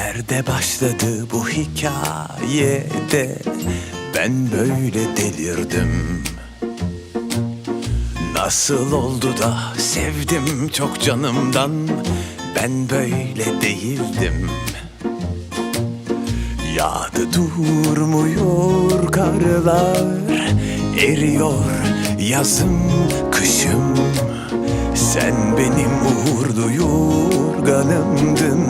Nerede başladı bu hikayede? Ben böyle delirdim. Nasıl oldu da sevdim çok canımdan? Ben böyle değildim. Yağdı durmuyor karlar Eriyor yazım kışım Sen benim uğurlu yorganımdın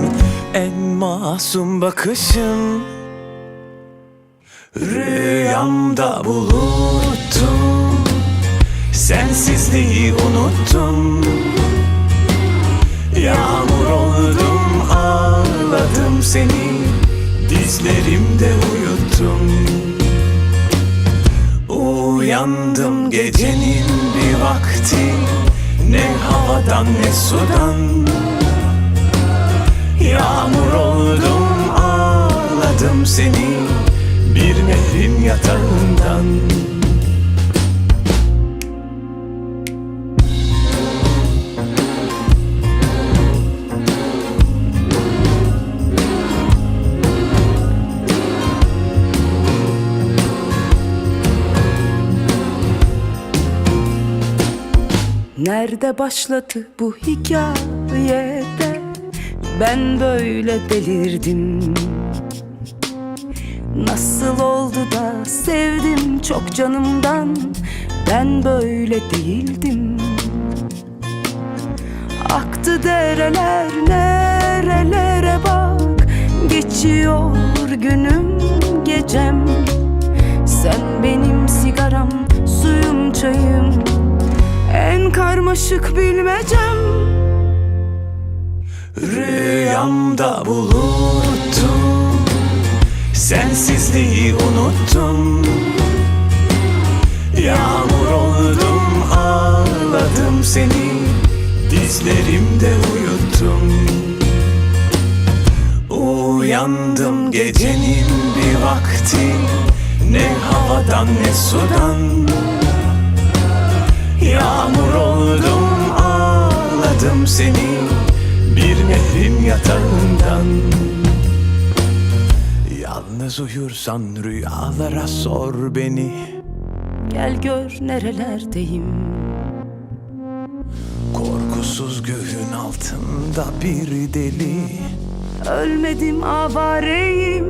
En masum bakışım Rüyamda buluttum. Sensizliği unuttum. Yağmur oldum ağladım seni. Dizlerimde uyuttum. Uyandım gecenin bir vakti Ne havadan ne sudan. Yağmur oldum ağladım seni Nerede başladı bu hikayede? Ben böyle delirdim. Nasıl oldu da sevdim çok canımdan? Ben böyle değildim. Aktı dereler nerelere karmaşık bilmecem. Rüyamda buluttum. Sensizliği unuttum. Yağmur oldum ağladım seni. Dizlerimde uyuttum. Uyandım gecenin bir vakti. Ne havadan ne sudan ağladım seni Bir nehrin yatağından. Yalnız uyursan rüyalara sor beni. Gel gör nerelerdeyim. Korkusuz göğün altında bir deli. Ölmedim avareyim.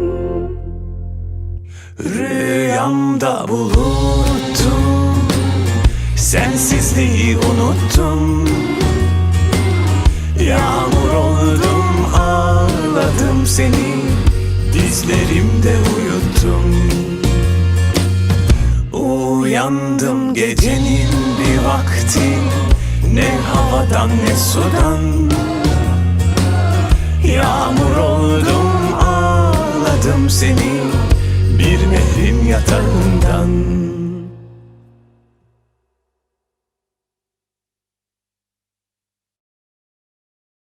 Rüyamda buluttum. Sensizliği unuttum seni Dizlerimde uyuttum. Uyandım gecenin bir vakti Ne havadan ne sudan. Yağmur oldum ağladım seni Bir nehrin yatağından